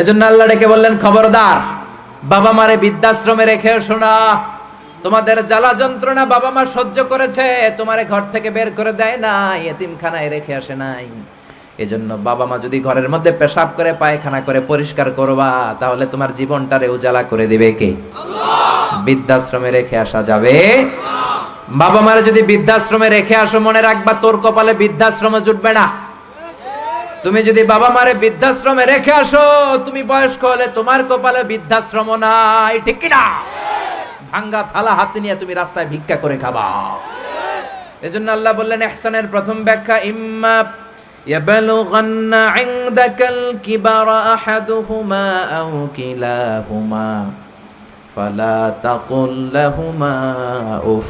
এজন্য আল্লাহ ডেকে বললেন, খবরদার, বাবা মারে বৃদ্ধাশ্রমে রেখে শোনা তোমাদের জ্বালা যন্ত্রণা বাবা মা সহ্য করেছে, তোমারে ঘর থেকে বের করে দেয় নাই, এতিমখানায় রেখে আসে নাই। এজন্য বাবা মা যদি ঘরের মধ্যে পেশাব করে, পায়খানা করে পরিষ্কার করবা, তাহলে তোমার জীবনটারে উজালা করে দিবে কে? বৃদ্ধাশ্রমে রেখে আসা যাবে। বাবা মারে যদি বৃদ্ধাশ্রমে রেখে আসো, মনে রাখবা তোর কপালে বৃদ্ধাশ্রমে জুটবে না। তুমি যদি বাবা মারে বৃদ্ধাশ্রমে রেখে আসো তুমি বয়স্ক হলে তোমার কপালে বৃদ্ধাশ্রম নাই ঠিক কি না ভাঙ্গা থালা হাতে নিয়ে তুমি রাস্তায় ভিক্ষা করে খাবা এজন্য আল্লাহ বললেন ইহসানের প্রথম ব্যাখ্যা ইম্মা يبلغن عندك الكبر أحدهما أو كلاهما فلا تقل لهما উফ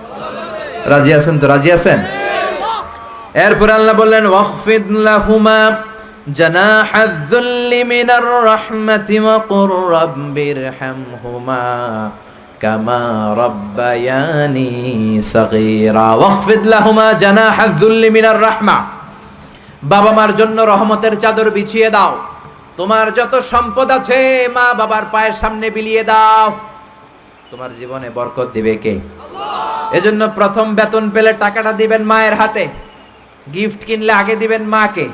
রাজি আছেন তো? রাজি আছেন? এরপর আল্লাহ বললেন, ওয়াখফিদ লাহুমা যুল্লি মিনার রাহমাতি ওয়া কুর রাব্বিরহামহুমা কামা রাব্বায়ানি সাগীরা। ওয়াখফিদ লাহুমা যুল্লি মিনার রাহমা। বাবা মার জন্য রহমতের চাদর বিছিয়ে দাও। তোমার যত সম্পদ আছে মা বাবার পায়ের সামনে বিলিয়ে দাও। তোমার জীবনে বরকত দিবে কে? এজন্য প্রথম বেতন পেলে টাকাটা দিবেন মায়ের হাতে। গিফট কিনলে আগে দিবেন মাকে।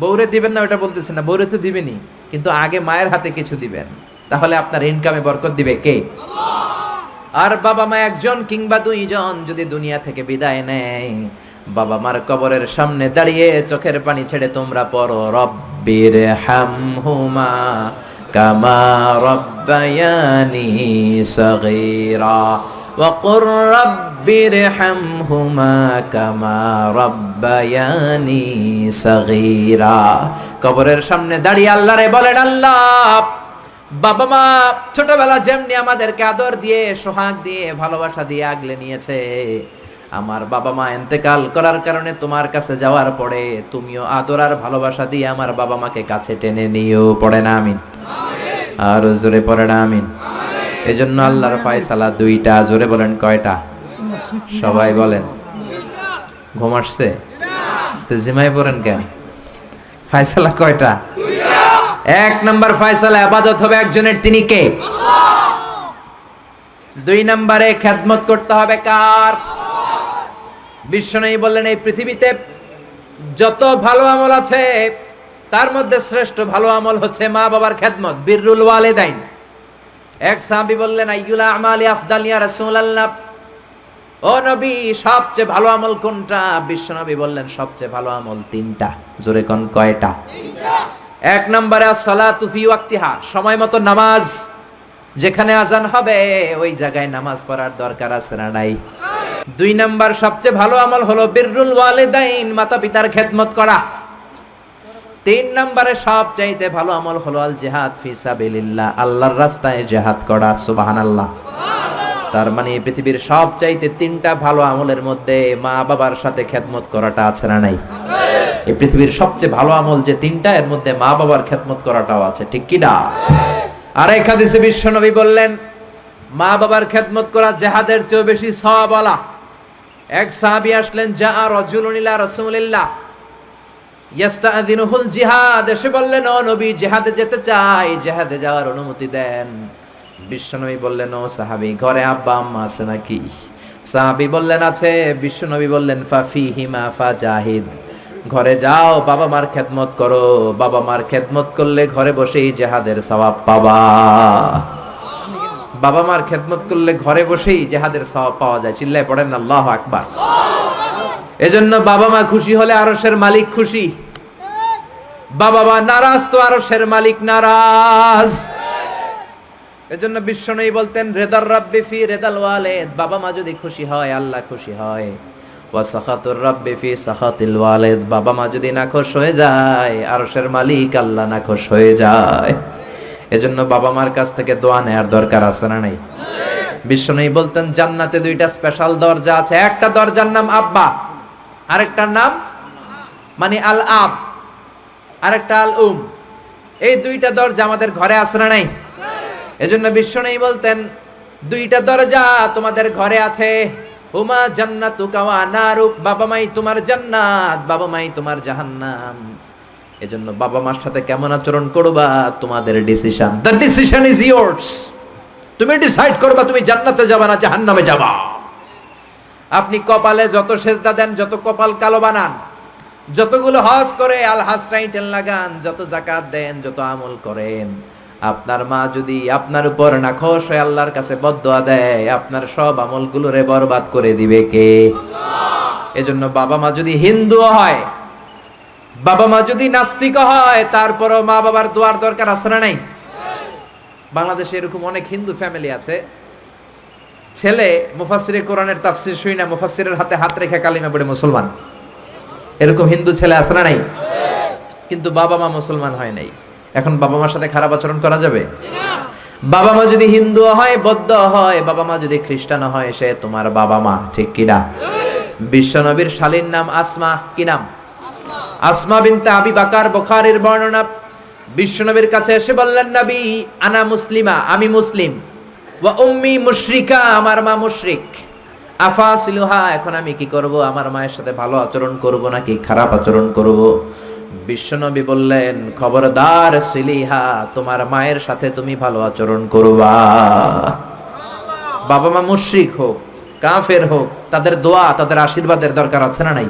বউরে দিবেন না ওটা বলতেছে না। বউরে তো দিবেনি কিন্তু আগে মায়ের হাতে কিছু দিবেন। তাহলে আপনার ইনকামে বরকত দিবে কে? আর বাবা মা একজন কিংবা দুইজন যদি দুনিয়া থেকে বিদায় নেয় বাবা মার কবরের সামনে দাঁড়িয়ে চোখের পানি ছেড়ে তোমরা পড়ো রব্বির হামহুমা কামা রব্বায়ানি সগীরা। وقل رب ارحمهما كما ربياني صغيرا কবরের সামনে দাঁড়িয়ে আল্লাহরে বলেন আল্লাহ বাবা মা ছোটবেলা যেমনি আমাদেরকে আদর দিয়ে সোহাগ দিয়ে ভালোবাসা দিয়ে আগলে নিয়েছে আমার বাবা মা এন্তেকাল করার কারণে তোমার কাছে যাওয়ার পরে তুমিও আদর আর ভালোবাসা দিয়ে আমার বাবা মাকে কাছে টেনে নিও পড়ে না আমিন আর জোরে পড়ে না আমিন এজন্য আল্লাহর ফয়সালা দুইটা, জোরে বলেন কয়টা? সবাই বলেন। ঘুম আসছে? তো জিমাই পড়েন কেন? ফয়সালা কয়টা? এক নাম্বার ফয়সালা, আবাদত হবে একজনের, তিনি কে? দুই নম্বরে খেদমত করতে হবে কার? বিশ্বনয়ী বললেন, এই পৃথিবীতে যত ভালো আমল আছে, তার মধ্যে শ্রেষ্ঠ ভালো আমল হচ্ছে মা বাবার খেদমত বিররুল ওয়ালিদাইন। এক সাহাবী বললেন আমালি রাসূলুল্লাহ? ও নবী, সবচেয়ে ভালো আমল কোনটা? বিশ্ব নবী বললেন, সবচেয়ে ভালো আমল তিনটা। জোরে কোন কয়টা? এক নম্বরে সালাতু ফি ওয়াক্তিহা। সময় মতো নামাজ। যেখানে আজান হবে, ওই জায়গায় নামাজ পড়ার দরকার আছে না নাই? দুই নাম্বার, সবচেয়ে ভালো আমল হলো, বিররুল ওয়ালিদাইন মাতা পিতার খেদমত করা। তিন নম্বরে সবচাইতে ভালো আমল হলো আল জেহাদ ফি সাবিলিল্লাহ, আল্লাহর রাস্তায় জেহাদ করা, সুবহানাল্লাহ। তার মানে পৃথিবীর সবচাইতে তিনটা ভালো আমলের মধ্যে মা বাবার সাথে খেদমত করাটা আছে না নাই? এই পৃথিবীর সবচেয়ে ভালো আমল যে তিনটা, এর মধ্যে মা বাবার খেদমত করাটাও আছে, ঠিক কি না? আর এক হাদিসে বিশ্বনবী বললেন, মা বাবার খেদমত করা জেহাদের চেয়েও বেশি সওয়াবলা এক সাহাবী আসলেন যা রজুলুন ইলা ইয়াস্তাযিনুহুল জিহাদ। এসে বললেন, ও নবী, জিহাদে যেতে চাই। জিহাদে যাওয়ার অনুমতি দেন। বিশ্বনবী বললেন, ও সাহাবী, ঘরে আব্বা আম্মা আছে নাকি? সাহাবী বললেন, আছে। বিশ্বনবী বললেন ফাফি হিমা ফা জাহিদ। ঘরে যাও, বাবা মার খেদমত করো। বাবা মার খেদমত করলে ঘরে বসেই জেহাদের সওয়াব পাবা। বাবা মার খেদমত করলে ঘরে বসেই জেহাদের সওয়াব পাওয়া যায়। চিল্লায় পড়েন, আল্লাহ আকবার। এজন্য বাবা মা খুশি হলে আরশের মালিক খুশি। বাবা মা নারাজ তো আরশের মালিক নারাজ। এজন্য বিশ্বনবী বলতেন, রেদার রাব্বি ফি রেদাল ওয়ালিদ। বাবা মা যদি খুশি হয়, আল্লাহ খুশি হয়। ওয়া সাখাতুর রাব্বি ফি সাখাতিল ওয়ালিদ। বাবা মা যদি না নাখোশ হয়ে যায়, আরশের মালিক আল্লাহ নাখোশ হয়ে যায়। এজন্য বাবা মার কাছ থেকে দোয়া নেয়ার দরকার আছে না নাই? বিশ্বনবী বলতেন, জান্নাতে দুইটা স্পেশাল দরজা আছে। একটা দরজার নাম আব্বা। আরেকটার নাম? মানে আল আব আরেকটা আল উম এই দুইটা দরজা আমাদের ঘরে না নাই? এজন্য বিশ্বনবী বলতেন, দুইটা দরজা তোমাদের ঘরে আছে। হুমা জান্নাতু কাওয়া নারুক, বাবা মাই তোমার জান্নাত, বাবা মাই তোমার জাহান্নাম। এজন্য বাবা মার সাথে কেমন আচরণ করবা? তোমাদের decision the decision is yours তুমি ডিসাইড করবা তুমি জান্নাতে যাবা না জাহান্নামে যাবা। আপনি কপালে যত সেজদা দেন, যত কপাল কালো বানান, যতগুলো হজ করে আল হাজ টাইটেল লাগান, যত জাকাত দেন, যত আমল করেন, আপনার মা যদি আপনার উপর নাখোশ হয়ে আল্লাহর কাছে বদদোয়া দেয়, আপনার সব আমলগুলো রে বরবাদ করে দিবে কে? এজন্য বাবা মা যদি হিন্দু হয়, বাবা মা যদি নাস্তিক হয়, তারপরও মা বাবার দোয়ার দরকার আছে না নাই? বাংলাদেশে এরকম অনেক হিন্দু ফ্যামিলি আছে ছেলে মুফাসিরে কোরআনের তাফসির শুই না মুফাসিরের হাতে হাত রেখে কালিমা পড়ে মুসলমান। এরকম হিন্দু ছেলে আছে না নাই? কিন্তু বাবা মা মুসলমান হয় নাই। এখন বাবা মার সাথে খারাপ আচরণ করা যাবে? বাবা মা যদি হিন্দু হয়, বৌদ্ধ হয়, বাবা মা যদি খ্রিস্টান হয়, সে তোমার বাবা মা, ঠিক কিনা বিশ্বনবীর শালীর নাম আসমা, কি নাম? আসমা বিনতে আবি বাকার, বুখারীর বর্ণনা। বিশ্বনবীর কাছে এসে বললেন, নবী, আনা মুসলিমা, আমি মুসলিম। ওয়া উম্মি মুশরিকা, আমার মা মুশরিক। আফাসিলুহা, এখন আমি কি করব? আমার মায়ের সাথে ভালো আচরণ করব নাকি খারাপ আচরণ করব? বিশ্বনবী বললেন, খবরদার সিলিহা, তোমার মায়ের সাথে তুমি ভালো আচরণ করবা। বাবা মা মুশরিক হোক, কাফের হোক, তাদের দোয়া, তাদের আশীর্বাদের দরকার আছে না নাই?